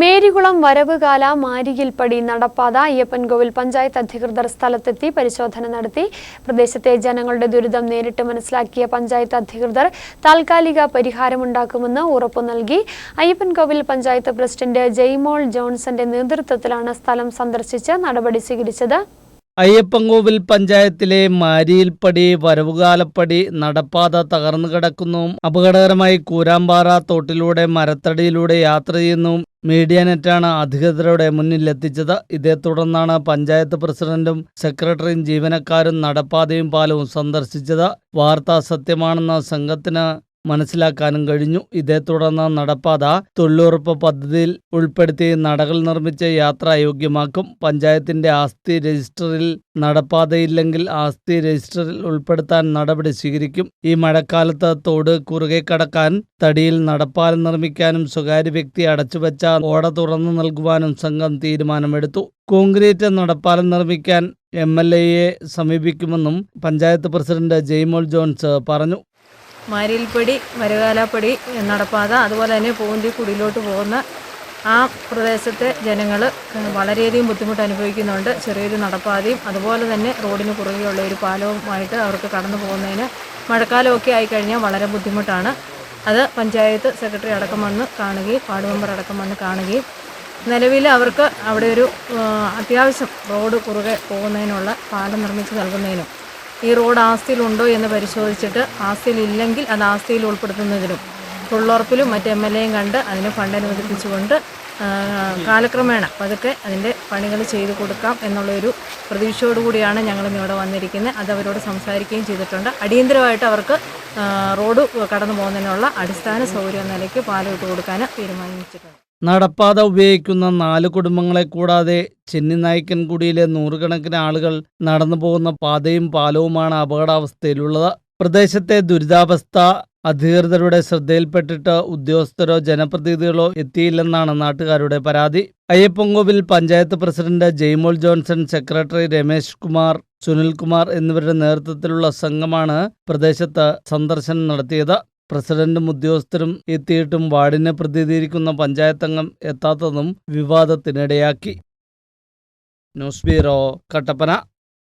മേരികുളം വരവുകാല മാരിയിൽപ്പടി നടപ്പാത അയ്യപ്പൻകോവിൽ പഞ്ചായത്ത് അധികൃതർ സ്ഥലത്തെത്തി പരിശോധന നടത്തി. പ്രദേശത്തെ ജനങ്ങളുടെ ദുരിതം നേരിട്ട് മനസ്സിലാക്കിയ പഞ്ചായത്ത് അധികൃതർ താൽക്കാലിക പരിഹാരമുണ്ടാക്കുമെന്ന് ഉറപ്പു നൽകി. അയ്യപ്പൻകോവിൽ പഞ്ചായത്ത് പ്രസിഡന്റ് ജെയ്മോൾ ജോൺസന്റെ നേതൃത്വത്തിലാണ് സ്ഥലം സന്ദർശിച്ച് നടപടി സ്വീകരിച്ചത്. അയ്യപ്പൻകോവിൽ പഞ്ചായത്തിലെ മാരിയിൽപ്പടി വരവുകാലപ്പടി നടപ്പാത തകർന്നു കിടക്കുന്നു. അപകടകരമായി കൂരാമ്പാറ തോട്ടിലൂടെ മരത്തടിയിലൂടെ യാത്ര ചെയ്യുന്നു. മീഡിയ നെറ്റാണ് അധികൃതരുടെ മുന്നിലെത്തിച്ചത്. ഇതേ തുടർന്നാണ് പഞ്ചായത്ത് പ്രസിഡന്റും സെക്രട്ടറിയും ജീവനക്കാരും നടപ്പാതയും പാലവും സന്ദർശിച്ചത്. വാർത്ത സത്യമാണെന്ന സംഘത്തിന് മനസ്സിലാക്കാനും കഴിഞ്ഞു. ഇതേ തുടർന്ന് നടപ്പാത തൊഴിലുറപ്പ് പദ്ധതിയിൽ ഉൾപ്പെടുത്തി നടകൾ നിർമ്മിച്ച് യാത്ര യോഗ്യമാക്കും. പഞ്ചായത്തിന്റെ ആസ്തി രജിസ്റ്ററിൽ നടപ്പാതയില്ലെങ്കിൽ ആസ്തി രജിസ്റ്ററിൽ ഉൾപ്പെടുത്താൻ നടപടി സ്വീകരിക്കും. ഈ മഴക്കാലത്ത് തോട് കുറുകെ കടക്കാൻ തടിയിൽ നടപ്പാലം നിർമ്മിക്കാനും സ്വകാര്യ വ്യക്തി അടച്ചുവെച്ച ഓട തുറന്നു നൽകുവാനും സംഘം തീരുമാനമെടുത്തു. കോൺക്രീറ്റ് നടപ്പാലം നിർമ്മിക്കാൻ എം എൽ എയെ സമീപിക്കുമെന്നും പഞ്ചായത്ത് പ്രസിഡന്റ് ജെയ്മോൾ ജോൺസ് പറഞ്ഞു. മാരിൽപ്പടി മരുകാലപ്പടി നടപ്പാത അതുപോലെ തന്നെ പൂന്തി കുടിയിലോട്ട് പോകുന്ന ആ പ്രദേശത്തെ ജനങ്ങൾ വളരെയധികം ബുദ്ധിമുട്ട് അനുഭവിക്കുന്നുണ്ട്. ചെറിയൊരു നടപ്പാതയും അതുപോലെ തന്നെ റോഡിന് കുറുകെയുള്ള ഒരു പാലവുമായിട്ട് അവർക്ക് കടന്നു പോകുന്നതിന് മഴക്കാലമൊക്കെ ആയിക്കഴിഞ്ഞാൽ വളരെ ബുദ്ധിമുട്ടാണ്. അത് പഞ്ചായത്ത് സെക്രട്ടറി അടക്കം വന്ന് കാണുകയും വാർഡ് മെമ്പർ അടക്കം വന്ന് കാണുകയും നിലവിൽ അവർക്ക് അവിടെ ഒരു അത്യാവശ്യം റോഡ് കുറുകെ പോകുന്നതിനുള്ള പാലം നിർമ്മിച്ച് നൽകുന്നതിനും ഈ റോഡ് ആസ്തിയിലുണ്ടോ എന്ന് പരിശോധിച്ചിട്ട് ആസ്തിയിലില്ലെങ്കിൽ അത് ആസ്തിയിൽ ഉൾപ്പെടുത്തുന്നതിനും തൊഴിലുറപ്പിലും മറ്റ് എം എൽ എയും കണ്ട് അതിന് ഫണ്ട് അനുവദിപ്പിച്ചുകൊണ്ട് കാലക്രമേണ പതുക്കെ അതിന്റെ പണികൾ ചെയ്തു കൊടുക്കാം എന്നുള്ളൊരു പ്രതീക്ഷയോടുകൂടിയാണ് ഞങ്ങൾ ഇവിടെ വന്നിരിക്കുന്നത്. അത് അവരോട് സംസാരിക്കുകയും ചെയ്തിട്ടുണ്ട്. അടിയന്തരമായിട്ട് അവർക്ക് റോഡ് കടന്നു പോകുന്നതിനുള്ള അടിസ്ഥാന സൗകര്യം നിലയ്ക്ക് പാലം ഇട്ട് കൊടുക്കാൻ തീരുമാനിച്ചിട്ടുണ്ട്. നടപ്പാത ഉപയോഗിക്കുന്ന നാല് കുടുംബങ്ങളെ കൂടാതെ ചെന്നിനായ്ക്കൻകുടിയിലെ നൂറുകണക്കിന് ആളുകൾ നടന്നു പോകുന്ന പാതയും പാലവുമാണ് അപകടാവസ്ഥയിലുള്ളത്. പ്രദേശത്തെ ദുരിതാവസ്ഥ അധികൃതരുടെ ശ്രദ്ധയിൽപ്പെട്ടിട്ട് ഉദ്യോഗസ്ഥരോ ജനപ്രതിനിധികളോ എത്തിയില്ലെന്നാണ് നാട്ടുകാരുടെ പരാതി. അയ്യപ്പൻകോവിൽ പഞ്ചായത്ത് പ്രസിഡന്റ് ജെയ്മോൾ ജോൺസൺ സെക്രട്ടറി രമേശ് കുമാർ സുനിൽകുമാർ എന്നിവരുടെ നേതൃത്വത്തിലുള്ള സംഘമാണ് പ്രദേശത്ത് സന്ദർശനം നടത്തിയത്. പ്രസിഡന്റും ഉദ്യോഗസ്ഥരും എത്തിയിട്ടും വാർഡിനെ പ്രതിനിധീകരിക്കുന്ന പഞ്ചായത്തംഗം എത്താത്തതും വിവാദത്തിനിടയാക്കി. News bureau Kattappana.